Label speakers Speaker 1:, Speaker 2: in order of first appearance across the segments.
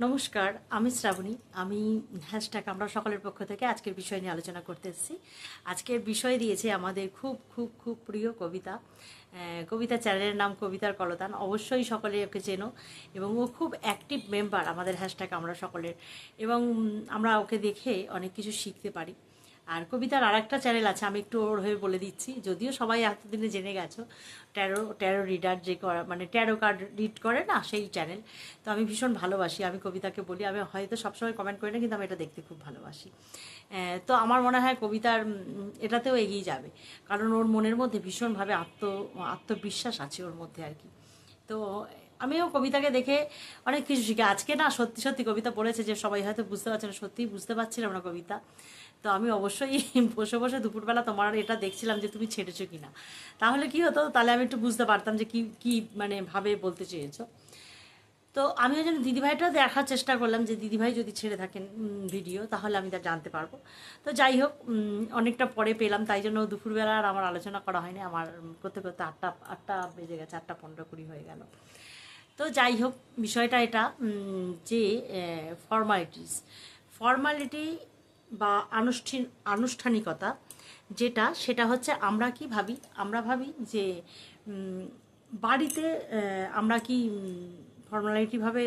Speaker 1: নমস্কার, আমি শ্রাবণী। আমি হ্যাশট্যাগ আমরা সকলের পক্ষ থেকে আজকের বিষয় নিয়ে আলোচনা করতে এসেছি। আজকের বিষয় দিয়েছে আমাদের খুব খুব খুব প্রিয় কবিতা। কবিতা চ্যানেলের নাম কবিতার কলতান। অবশ্যই সকলে ওকে চেনো এবং ও খুব অ্যাক্টিভ মেম্বার আমাদের হ্যাশট্যাগ আমরা সকলের। এবং আমরা ওকে দেখে অনেক কিছু শিখতে পারি। আর কবিতার আর একটা চ্যানেল আছে, আমি একটু ওর হয়ে বলে দিচ্ছি। যদিও সবাই এতদিনে জেনে গেছো ট্যারো ট্যারো রিডার যে করা- মানে ট্যারো কার্ড রিড করে না, সেই চ্যানেল তো আমি ভীষণ ভালোবাসি, আমি কবিতাকে বলি, আমি হয়তো সবসময় কমেন্ট করি না, কিন্তু আমি এটা দেখতে খুব ভালোবাসি। তো আমার মনে হয় কবিতার এটাতেও এগিয়ে যাবে। কারণ ওর মনের মধ্যে ভীষণভাবে আত্ম, আত্মবিশ্বাস আছে ওর মধ্যে আর কি। তো আমিও কবিতাকে দেখে অনেক কিছু শিখে, আজকে না সত্যি সত্যি কবিতা পড়েছে যে সবাই হয়তো বুঝতে পারছে না, সত্যিই বুঝতে পারছিলাম না কবিতা। তো আমি অবশ্যই বসে বসে দুপুরবেলা তোমার এটা দেখছিলাম যে তুমি ছেড়েছো কি না তাহলে কি হতো? তাহলে আমি একটু বুঝতে পারতাম যে কি কি মানে ভাবে বলতে চেয়েছো। তো আমি ওই জন্য দিদিভাইটা দেখার চেষ্টা করলাম যে দিদিভাই যদি ছেড়ে থাকেন ভিডিও তাহলে আমি তা জানতে পারব। তো যাই হোক অনেকটা পরে পেলাম, তাই জন্য দুপুরবেলা আর আমার আলোচনা করা হয়নি। আমার করতে করতে আটটা আটটা বেজে গেছে, আটটা পনেরো কুড়ি হয়ে গেল। তো যাই হোক, বিষয়টা এটা যে ফর্মালিটিস ফর্মালিটি বা আনুষ্ঠান, আনুষ্ঠানিকতা, যেটা, সেটা হচ্ছে আমরা কি ভাবি? আমরা ভাবি যে বাড়িতে আমরা কি ফর্মালিটিভাবে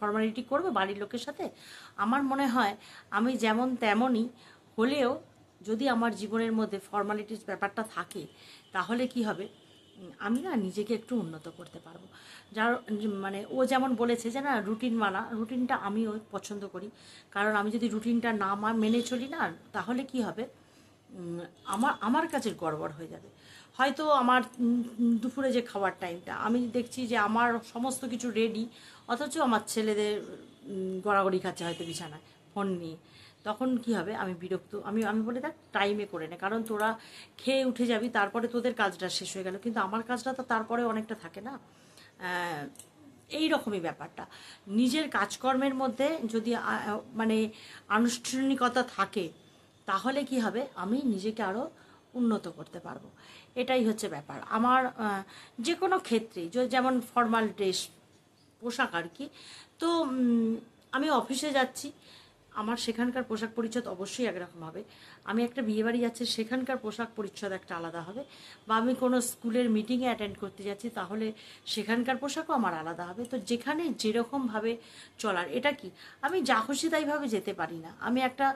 Speaker 1: ফর্মালিটি করব বাড়ির লোকের সাথে? আমার মনে হয় আমি যেমন তেমনই হলেও যদি আমার জীবনের মধ্যে ফর্মালিটিস ব্যাপারটা থাকে, তাহলে কি হবে? আমি না নিজেকে একটু উন্নত করতে পারব। যার মানে ও যেমন বলেছে যে না, রুটিন মানা। রুটিনটা আমিও পছন্দ করি। কারণ আমি যদি রুটিনটা না মেনে চলি না, তাহলে কি হবে? আমার আমার কাছে গড়বড় হয়ে যাবে। হয়তো আমার দুপুরে যে খাওয়ার টাইমটা, আমি দেখছি যে আমার সমস্ত কিছু রেডি অথচ আমার ছেলেদের গড়াগড়ি খাচ্ছে হয়তো বিছানায়। ফোন নিয়ে তখন কি হবে? আমি বিরক্ত, আমি আমি বলে, দেখ টাইমে করে নে। কারণ তোরা খেয়ে উঠে যাবি, তারপরে তোদের কাজটা শেষ হয়ে গেল। কিন্তু আমার কাজটা তো তারপরে অনেকটা থাকে না? এই রকমই ব্যাপারটা। নিজের কাজকর্মের মধ্যে যদি মানে আনুষ্ঠানিকতা থাকে, তাহলে কি হবে? আমি নিজেকে আরও উন্নত করতে পারব। এটাই হচ্ছে ব্যাপার। আমার যে কোনো ক্ষেত্রে যেমন ফর্মাল ড্রেস পোশাক আর কি, তো আমি অফিসে যাচ্ছি আমার সেখানকার পোশাক পরিচ্ছদ অবশ্যই একরকম হবে। আমি একটা বিয়েবাড়ি যাচ্ছি, সেখানকার পোশাক পরিচ্ছদ একটা আলাদা হবে। বা আমি কোনো স্কুলের মিটিংয়ে অ্যাটেন্ড করতে যাচ্ছি, তাহলে সেখানকার পোশাকও আমার আলাদা হবে। তো যেখানে যেরকমভাবে চলার, এটা কি? আমি যা খুশি তাইভাবে যেতে পারি না। আমি একটা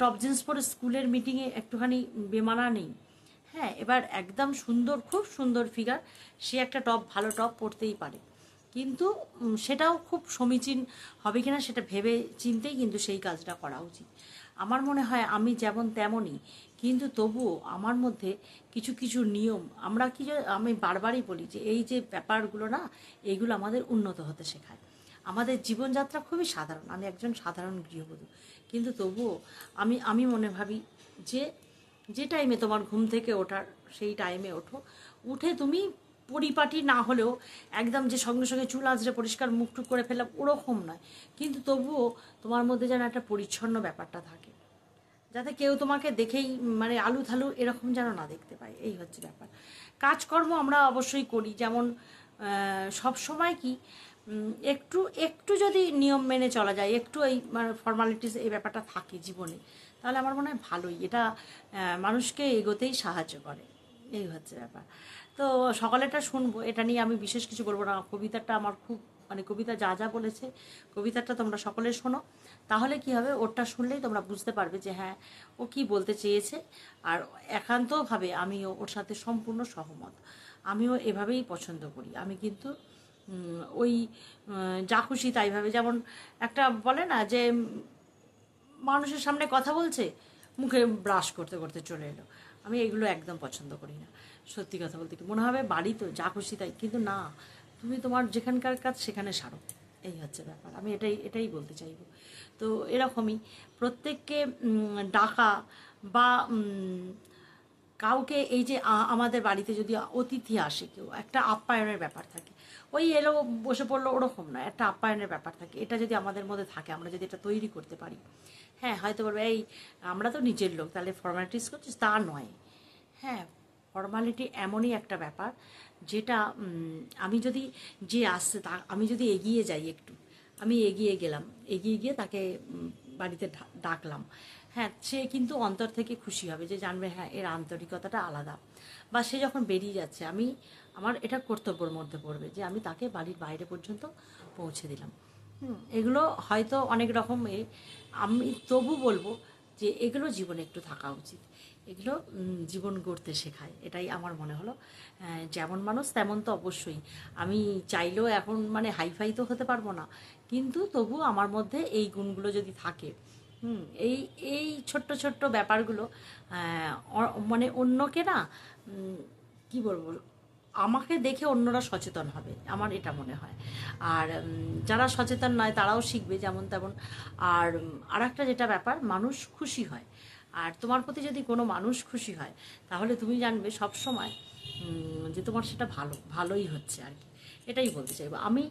Speaker 1: টপ জিন্স পরে স্কুলের মিটিংয়ে একটুখানি বেমানা নেই। হ্যাঁ এবার একদম সুন্দর, খুব সুন্দর ফিগার সে একটা টপ ভালো টপ পরতেই পারে। কিন্তু সেটাও খুব সমীচীন হবে কিনা সেটা ভেবে চিন্তেই কিন্তু সেই কাজটা করা উচিত। আমার মনে হয় আমি যেমন তেমনই, কিন্তু তবুও আমার মধ্যে কিছু কিছু নিয়ম, আমরা কি আমি বারবারই বলি যে, এই যে ব্যাপারগুলো না এইগুলো আমাদের উন্নত হতে শেখায়। আমাদের জীবনযাত্রা খুবই সাধারণ, আমি একজন সাধারণ গৃহবধূ, কিন্তু তবুও আমি আমি মনে ভাবি যে যে টাইমে তোমার ঘুম থেকে ওঠার, সেই টাইমে ওঠো, উঠে তুমি পরিপাটি না হলেও একদম যে সঙ্গে সঙ্গে চুল আঁচড়ে পরিষ্কার মুখটুক করে ফেললাম, ওরকম নয়। কিন্তু তবুও তোমার মধ্যে যেন একটা পরিচ্ছন্ন ব্যাপারটা থাকে, যাতে কেউ তোমাকে দেখেই মানে আলু থালু এরকম যেন না দেখতে পায়। এই হচ্ছে ব্যাপার। কাজকর্ম আমরা অবশ্যই করি। যেমন সব সময় কি একটু একটু যদি নিয়ম মেনে চলা যায়, একটু এই মানে ফর্মালিটিস এই ব্যাপারটা থাকে জীবনে, তাহলে আমার মনে হয় ভালোই। এটা মানুষকে এগোতেই সাহায্য করে। এই হচ্ছে ব্যাপার। তো সকালেটা শুনব। এটা নিয়ে আমি বিশেষ কিছু বলব না। কবিতাটা আমার খুব মানে কবিতা যা যা বলেছে, কবিতাটা তোমরা সকলে শোনো। তাহলে কি হবে? ওরটা শুনলেই তোমরা বুঝতে পারবে যে হ্যাঁ ও কি বলতে চেয়েছে। আর একান্তভাবে আমিও ওর সাথে সম্পূর্ণ সহমত। আমিও এভাবেই পছন্দ করি। আমি কিন্তু ওই যা খুশি তাইভাবে যেমন একটা বলে না যে, মানুষের সামনে কথা বলছে, মুখে ব্রাশ করতে করতে চলে এলো। আমি এগুলো একদম পছন্দ করি না। সত্যি কথা বলতে কি, মনে হবে বাড়ি তো, যা খুশি তাই। কিন্তু না, তুমি তোমার যেখানকার কাজ সেখানে সারো। এই হচ্ছে ব্যাপার। আমি এটাই এটাই বলতে চাইব। তো এরকমই প্রত্যেককে ডাকা বা কাউকে এই যে আমাদের বাড়িতে যদি অতিথি আসে কেউ, একটা আপ্যায়নের ব্যাপার থাকে। ওই এলো, বসে পড়ল ওরকম না একটা আপ্যায়নের ব্যাপার থাকে। এটা যদি আমাদের মধ্যে থাকে, আমরা যদি এটা তৈরি করতে পারি। হ্যাঁ হয়তো বলবে, এই, আমরা তো নিজের লোক, তাহলে ফর্মালিটিস করছিস? তা নয়। হ্যাঁ ফর্মালিটি এমনই একটা ব্যাপার, যেটা আমি যদি যে আসছে, তা, আমি যদি এগিয়ে যাই একটু, আমি এগিয়ে গেলাম, এগিয়ে গিয়ে তাকে বাড়িতে ডাকলাম। হ্যাঁ সে কিন্তু অন্তর থেকে খুশি হবে যে জানবে হ্যাঁ এর আন্তরিকতাটা আলাদা। বা সে যখন বেরিয়ে যাচ্ছে, আমি, আমার এটা কর্তব্যের মধ্যে পড়বে যে আমি তাকে বাড়ির বাইরে পর্যন্ত পৌঁছে দিলাম। এগুলো হয়তো অনেক রকম আমি তবু বলব যে এগুলো জীবনে একটু থাকা উচিত। এগুলো জীবন গড়তে শেখায়, এটাই আমার মনে হলো। যেমন মানুষ তেমন তো অবশ্যই। আমি চাইলেও এখন মানে হাইফাই তো হতে পারব না। কিন্তু তবু আমার মধ্যে এই গুণগুলো যদি থাকে হুম, এই এই ছোট্ট ছোট্ট ব্যাপারগুলো মানে অন্যকে না কি বলব, আমাকে দেখে অন্যরা সচেতন হবে, আমার এটা মনে হয়। আর যারা সচেতন নয়, তারাও শিখবে যেমন তেমন। আর আর একটা যেটা ব্যাপার, মানুষ খুশি হয়। আর তোমার প্রতি যদি কোনো মানুষ খুশি হয়, তাহলে তুমি জানবে সব সময় যে তোমার সেটা ভালো, ভালোই হচ্ছে আর কি। এটাই বলতে চাইব। আমি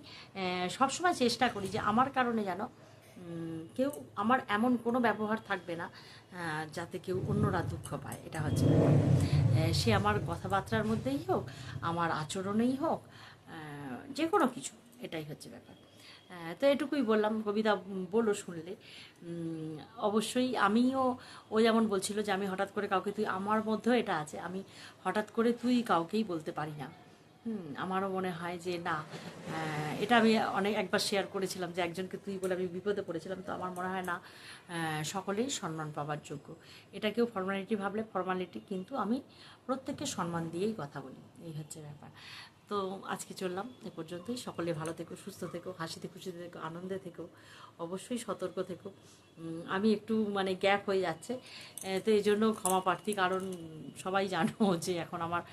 Speaker 1: সবসময় চেষ্টা করি যে আমার কারণে যেন কেউ আমার এমন কোনো ব্যবহার থাকবে না যাতে কেউ অন্যরা দুঃখ পায়, এটা হচ্ছে। সে আমার কথাবার্তার মধ্যেই হোক, আমার আচরণেই হোক যে কোনো কিছু, এটাই হচ্ছে ব্যাপার। তো এটুকুই বললাম, কবিতা বলো শুনলে। অবশ্যই আমিও ও যেমন বলছিল যে আমি হঠাৎ করে কাউকে তুই, আমার মধ্যেও এটা আছে, আমি হঠাৎ করে তুই কাউকেই বলতে পারি না। হুম, আমারও মনে হয় যে না এটা আমি অনেক একবার শেয়ার করেছিলাম যে একজনকে তুই বলে আমি বিপদে পড়েছিলাম, তো আমার মনে হয় না সকলেই সম্মান পাওয়ার যোগ্য। এটাকেও ফর্মালিটি ভাবলে ফর্মালিটি কিন্তু আমি প্রত্যেককে সম্মান দিয়েই কথা বলি, এই হচ্ছে ব্যাপার। তো আজকে চললাম, এ পর্যন্তই। সকলে ভালো থেকো, সুস্থ থেকো হাসিতে খুশিতে থেকো, আনন্দে থেকো, অবশ্যই সতর্ক থেকো। আমি একটু মানে গ্যাপ হয়ে যাচ্ছে তো এই জন্য ক্ষমা প্রার্থী, কারণ সবাই জানো যে এখন আমার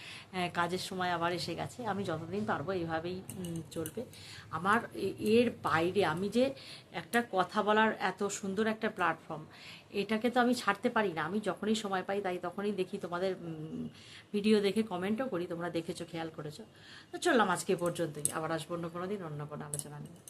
Speaker 1: কাজের সময় আবার এসে গেছে। আমি যতদিন পারব এইভাবেই চলবে। আমার এর বাইরে আমি যে একটা কথা বলার এত সুন্দর একটা প্ল্যাটফর্ম এটাকে তো আমি ছাড়তে পারি না। আমি যখনই সময় পাই তাই তখনই দেখি তোমাদের ভিডিও দেখে কমেন্টও করি, তোমরা দেখেছ, খেয়াল করেছ। তো চললাম আজকে পর্যন্তই। আবার আসব অন্য কোনো দিন অন্য কোনো আলোচনা নিয়ে।